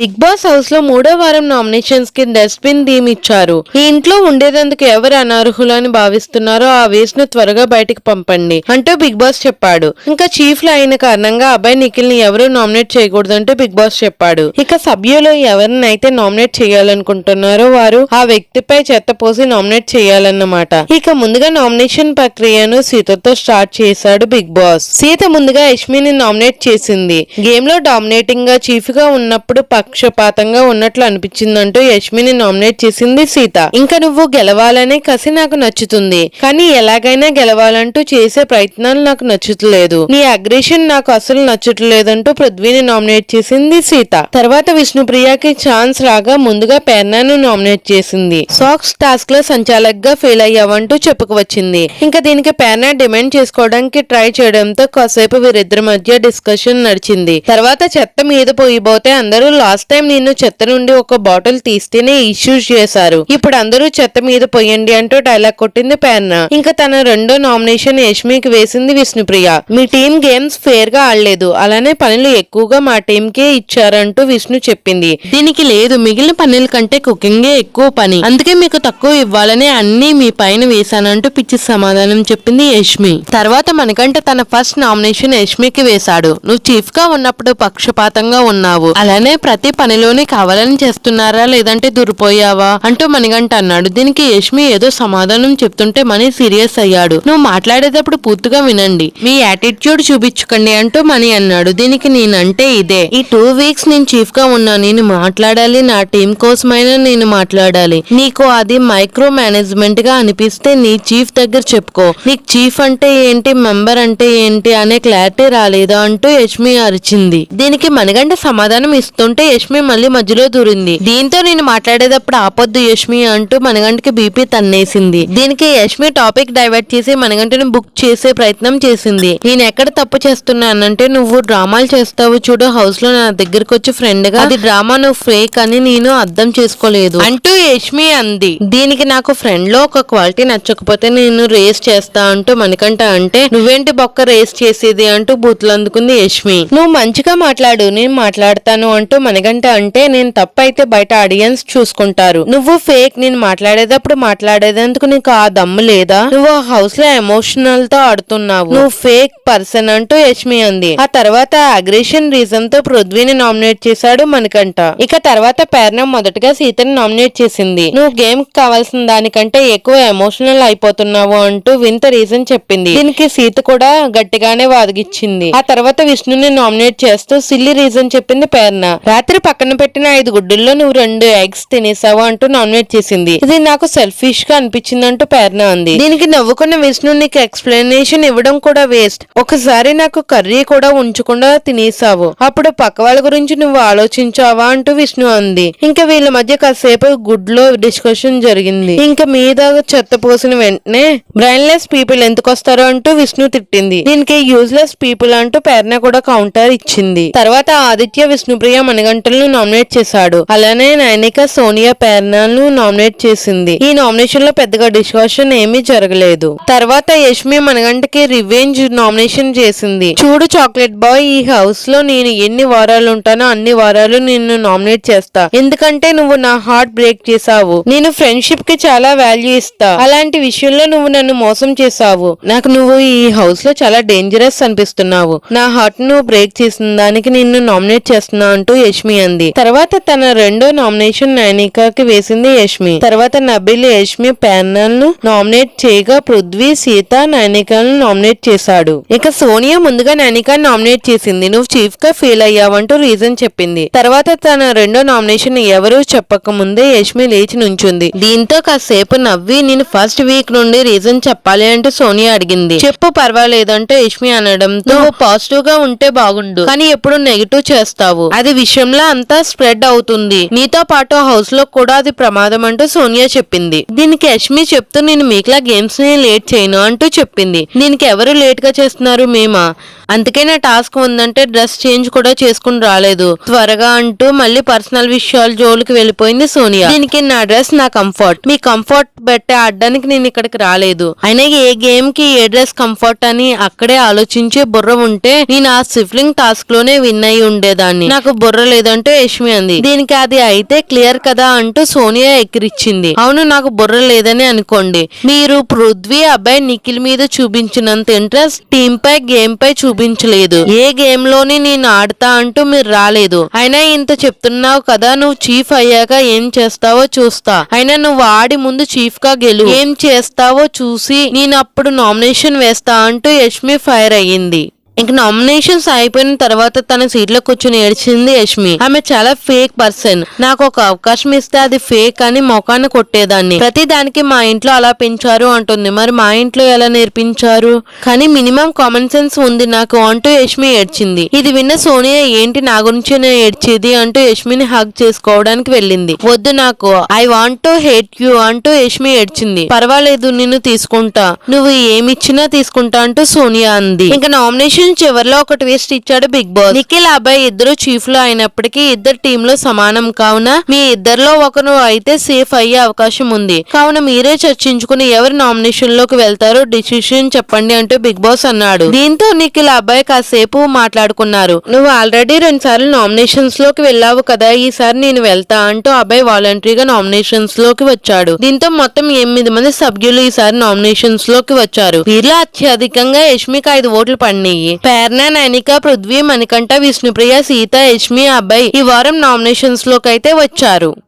Big boss హౌస్లో మూడో వారం నామినేషన్స్కి డస్ట్బిన్ థీమ్ ఇచ్చారు. ఈ ఇంట్లో ఉండేదందుకు ఎవరు అనర్హులు అని భావిస్తున్నారో ఆ వేస్ట్ను త్వరగా బయటకు పంపండి అంటూ బిగ్ బాస్ చెప్పాడు. ఇంకా చీఫ్లో అయిన కారణంగా అబ్బాయి నిఖిల్ని ఎవరు నామినేట్ చేయకూడదంటూ బిగ్ బాస్ చెప్పాడు. ఇక సభ్యులు ఎవరినైతే నామినేట్ చేయాలనుకుంటున్నారో వారు ఆ వ్యక్తిపై చెత్త పోసి నామినేట్ చేయాలన్నమాట. ఇక ముందుగా నామినేషన్ ప్రక్రియను సీతతో స్టార్ట్ చేశాడు బిగ్ బాస్. సీత ముందుగా యష్మిని నామినేట్ చేసింది. గేమ్లో డామినేటింగ్గా చీఫ్గా ఉన్నప్పుడు పక్షపాతంగా ఉన్నట్లు అనిపించిందంటూ యష్మిని నామినేట్ చేసింది సీత. ఇంకా నువ్వు గెలవాలనే కసి నాకు నచ్చుతుంది. కానీ ఎలాగైనా గెలవాలంటూ చేసే ప్రయత్నాలు నాకు నచ్చుతలేదు. నీ అగ్రెషన్ నాకు అసలు నచ్చట్లేదంటూ పృథ్వీని నామినేట్ చేసింది సీత. తర్వాత విష్ణుప్రియకి ఛాన్స్ రాగా ముందుగా పెర్నాను నామినేట్ చేసింది. సాక్స్ టాస్క్లో సంచాలక్గా ఫెయిల్ అయ్యావంటూ చెప్పుకువచ్చింది. ఇంకా దీనికి పెర్నా డిమాండ్ చేసుకోవడానికి ట్రై చేయడంతో కాసేపు వీరిద్దరి మధ్య డిస్కషన్ నడిచింది. తర్వాత చెత్త మీద పోయిపోతే అందరూ లాస్ట్ టైం నిన్ను చెత్త నుండి ఒక బాటిల్ తీస్తేనే ఇష్యూస్ చేశారు. ఇప్పుడు అందరూ చెత్త మీద పోయండి అంటూ డైలాగ్ కొట్టింది పేర్న. ఇంకా తన రెండో నామినేషన్ యష్మికి వేసింది విష్ణుప్రియ. మీ టీం గేమ్స్ ఫేర్గా ఆడలేదు. అలానే పనులు ఎక్కువగా మా టీం కే ఇచ్చారంటూ విష్ణు చెప్పింది. దీనికి లేదు మిగిలిన పనుల కంటే కుకింగే ఎక్కువ పని. అందుకే మీకు తక్కువ ఇవ్వాలని అన్ని మీ పైన వేశానంటూ పిచ్చి సమాధానం చెప్పింది యష్మి. తర్వాత మనకంటే తన ఫస్ట్ నామినేషన్ యష్మికి వేశాడు. నువ్వు చీఫ్గా ఉన్నప్పుడు పక్షపాతంగా ఉన్నావు. అలానే ప్రతి పనిలోని కావాలని చేస్తున్నారా లేదంటే దురిపోయావా అంటూ మణిగంట అన్నాడు. దీనికి యష్మి ఏదో సమాధానం చెప్తుంటే మణి సీరియస్ అయ్యాడు. నువ్వు మాట్లాడేటప్పుడు పూర్తిగా వినండి. మీ యాటిట్యూడ్ చూపించుకోండి అంటూ మణి అన్నాడు. దీనికి నేనంటే ఇదే. ఈ టూ వీక్స్ నేను చీఫ్గా ఉన్నా నేను మాట్లాడాలి. నా టీం కోసమైనా నేను మాట్లాడాలి. నీకు అది మైక్రో మేనేజ్మెంట్గా అనిపిస్తే నీ చీఫ్ దగ్గర చెప్పుకో. నీకు చీఫ్ అంటే ఏంటి మెంబర్ అంటే ఏంటి అనే క్లారిటీ రాలేదా అంటూ యష్మి అరిచింది. దీనికి మణిగంట సమాధానం ఇస్తుంటే యష్మి మళ్ళీ మధ్యలో దూరింది. దీంతో నేను మాట్లాడేటప్పుడు ఆపొద్దు యష్మి అంటూ మనగంటకి బీపీ తన్నేసింది. దీనికి యష్మి టాపిక్ డైవర్ట్ చేసి మనగంటని బుక్ చేసే ప్రయత్నం చేసింది. నేను ఎక్కడ తప్పు చేస్తున్నానంటే నువ్వు డ్రామాలు చేస్తావు చూడు హౌస్లో నా దగ్గరకు వచ్చి ఫ్రెండ్గా అది డ్రామా నువ్వు ఫేక్ అని నేను అర్థం చేసుకోలేదు అంటూ యష్మి అంది. దీనికి నాకు ఫ్రెండ్లో ఒక క్వాలిటీ నచ్చకపోతే నేను రేస్ చేస్తా అంటూ మనకంట అంటే నువ్వేంటి బొక్క రేస్ చేసేది అంటూ బూతులు అందుకుంది యష్మి. నువ్వు మంచిగా మాట్లాడు నేను మాట్లాడతాను అంటూ మనగంట అంటే నేను తప్పైతే బయట ఆడియన్స్ చూసుకుంటారు. నువ్వు ఫేక్ నేను మాట్లాడేటప్పుడు మాట్లాడేందుకు నీకు ఆ దమ్ము లేదా? నువ్వు హౌస్లో ఎమోషనల్తో ఆడుతున్నావు. నువ్వు ఫేక్ పర్సన్ అంటూ యష్మి అంది. ఆ తర్వాత అగ్రెషన్ రీజన్తో పృథ్వీని నామినేట్ చేశాడు మనకంట ఇక తర్వాత పేర్న మొదటగా సీతని నామినేట్ చేసింది. నువ్వు గేమ్ కావాల్సిన దానికంటే ఎక్కువ ఎమోషనల్ అయిపోతున్నావు అంటూ వింత రీజన్ చెప్పింది. దీనికి సీత కూడా గట్టిగానే వాదిగిచ్చింది. ఆ తర్వాత విష్ణుని నామినేట్ చేస్తూ సిల్లి రీజన్ చెప్పింది పేర్న రాత్రి పక్కన పెట్టిన ఐదు గుడ్డుల్లో నువ్వు రెండు ఎగ్స్ తినేసావు అంటూ నామినేట్ చేసింది. ఇది నాకు సెల్ఫిష్గా అనిపించింది అంటూ పేర్న ఉంది దీనికి నవ్వుకున్న విష్ణు నీకు ఎక్స్ప్లెనేషన్ ఇవ్వడం కూడా వేస్ట్ ఒకసారి నాకు కర్రీ కూడా ఉంచకుండా తినేసావు. అప్పుడు పక్క వాళ్ళ గురించి నువ్వు ఆలోచించావా అంటూ విష్ణు అంది. ఇంకా వీళ్ళ మధ్య కాసేపు గుడ్లో డిస్కషన్ జరిగింది. ఇంకా మీద చెత్త పోసిన వెంటనే బ్రైన్లెస్ పీపుల్ ఎందుకు వస్తారో? అంటూ విష్ణు తిట్టింది. దీనికి యూజ్లెస్ పీపుల్ అంటూ పేర్న కూడా కౌంటర్ ఇచ్చింది. తర్వాత ఆదిత్య విష్ణుప్రియ మణిగంటలను నామినేట్ చేశాడు. అలానే నైనిక సోనియా పేర్నాను నామినేట్ చేసింది. ఈ నామినేషన్లో పెద్దగా డిస్కషన్ ఏమీ జరగలేదు. తర్వాత యష్మి మనగంటకి రివెంజ్ నామినేషన్ చేసింది. చూడు చాక్లెట్ బాయ్ ఈ హౌస్లో నేను ఎన్ని వారాలు ఉంటానో అన్ని వారాలు నిన్ను నామినేట్ చేస్తా. ఎందుకంటే నువ్వు నా హార్ట్ బ్రేక్ చేసావు నేను ఫ్రెండ్షిప్కి చాలా వాల్యూ ఇస్తా. అలాంటి విషయంలో నువ్వు నన్ను మోసం చేసావు నాకు నువ్వు ఈ హౌస్లో చాలా డేంజరస్ అనిపిస్తున్నావు. నా హార్ట్ను బ్రేక్ చేసిన దానికి నిన్ను నామినేట్ చేస్తున్నా అంటూ యష్మి అంది. తర్వాత తన రెండో నామినేషన్ నైనికాకి వేసింది యష్మి. తర్వాత నబిల్ యష్మి ప్యానల్ను నామినేట్ చేయగా పృథ్వీ సీత నైనికాను నామినేట్ చేశాడు. ఇక సోనియా ముందుగా నైనికా నామినేట్ చేసింది. నువ్వు చీఫ్గా ఫీల్ అయ్యావంటూ రీజన్ చెప్పింది. తర్వాత తన రెండో నామినేషన్ ఎవరూ చెప్పక ముందే యష్మి లేచి నుంచుంది. దీంతో కాసేపు నవ్వి నేను ఫస్ట్ వీక్ నుండి రీజన్ చెప్పాలి అంటూ సోనియా అడిగింది. చెప్పు పర్వాలేదంటే యష్మి అనడంతో నువ్వు పాజిటివ్గా ఉంటే బాగుండు కానీ ఎప్పుడు నెగిటివ్ చేస్తావు. అది విషయంలో అంతా స్ప్రెడ్ అవుతుంది. నీతో పాటు హౌస్లో కూడా అది ప్రమాదం అంటూ సోనియా చెప్పింది. దీనికి యష్మి చెప్తూ నేను మీకులా గేమ్స్ని లేట్ చేయను అంటూ చెప్పింది. దీనికి ఎవరు లేట్గా చేస్తున్నారు మేమా? అందుకే నా టాస్క్ ఉందంటే డ్రెస్ చేంజ్ కూడా చేసుకుని రాలేదు. త్వరగా అంటూ మళ్ళీ పర్సనల్ విషయాల జోలికి వెళ్ళిపోయింది సోనియా. దీనికి నా డ్రెస్ నా కంఫర్ట్. మీ కంఫర్ట్ పెట్టే ఆడడానికి నేను ఇక్కడికి రాలేదు. అయినా ఏ గేమ్కి ఏ డ్రెస్ కంఫర్ట్ అని అక్కడే ఆలోచించే బుర్ర ఉంటే నేను ఆ సిఫ్లింగ్ టాస్క్లోనే విన్ అయి ఉండేదాన్ని. నాకు బుర్ర లేదంటూ యష్మి అంది. దీనికి అది అయితే క్లియర్ కదా అంటూ సోనియా ఎక్కిరిచ్చింది అవును నాకు బుర్ర లేదని అనుకోండి. మీరు పృథ్వీ అబ్బాయి నిఖిల్ మీద చూపించినంత ఇంట్రెస్ట్ టీమ్ పై గేమ్ పై చూపి చూపించలేదు. ఏ గేమ్లోని నేను ఆడతా అంటూ మీరు రాలేదు. అయినా ఇంత చెప్తున్నావు కదా నువ్వు చీఫ్ అయ్యాక ఏం చేస్తావో చూస్తా. అయినా నువ్వు ఆడి ముందు చీఫ్గా గెలు. ఏం చేస్తావో చూసి నేను అప్పుడు నామినేషన్ వేస్తా అంటూ యష్మి ఫైర్ అయ్యింది. ఇంక నామినేషన్స్ అయిపోయిన తర్వాత తన సీట్లో కూర్చుని ఏడ్చింది యష్మి. ఆమె చాలా ఫేక్ పర్సన్ నాకు ఒక అవకాశం ఇస్తే అది ఫేక్ అని మొఖాన్ని కొట్టేదాన్ని. ప్రతి దానికి మా ఇంట్లో అలా పెంచారు అంటుంది. మరి మా ఇంట్లో ఎలా నేర్పించారు? కానీ మినిమం కామన్ సెన్స్ ఉంది నాకు అంటూ యష్మి ఏడ్చింది. ఇది విన్న సోనియా ఏంటి నా గురించి నేను ఏడ్చేది? అంటూ యష్మిని హగ్ చేసుకోవడానికి వెళ్ళింది. వద్దు నాకు. I want to hate you అంటూ యష్మి ఏడ్చింది. పర్వాలేదు నిన్ను తీసుకుంటా. నువ్వు ఏమిచ్చినా తీసుకుంటా అంటూ సోనియా అంది. ఇంకా నామినేషన్ చివరిలో ఒక ట్విస్ట్ ఇచ్చాడు బిగ్ బాస్. నిఖిల్ అబ్బాయి ఇద్దరు చీఫ్లో అయినప్పటికీ ఇద్దరు టీమ్లో సమానం. కావున మీ ఇద్దరిలో ఒకరు అయితే సేఫ్ అయ్యే అవకాశం ఉంది. కావున మీరే చర్చించుకుని ఎవరు నామినేషన్లోకి వెళ్తారో డిసిషన్ చెప్పండి అంటూ బిగ్ బాస్ అన్నాడు. దీంతో నిఖిల్ అబ్బాయి కాసేపు మాట్లాడుకున్నారు. నువ్వు ఆల్రెడీ రెండు సార్లు నామినేషన్స్లోకి వెళ్ళావు కదా ఈసారి నేను వెళ్తా అంటూ అబ్బాయి వాలంటరీగా నామినేషన్స్లోకి వచ్చాడు. దీంతో మొత్తం ఎనిమిది మంది సభ్యులు ఈసారి నామినేషన్స్లోకి వచ్చారు. వీరిలో అత్యధికంగా యష్మికి ఐదు ఓట్లు పడినాయి. పేర్న నైనిక పృథ్వీ మణికంఠ విష్ణుప్రియ సీత యష్మి అబ్బాయి ఈ వారం నామినేషన్స్ లోకైతే వచ్చారు.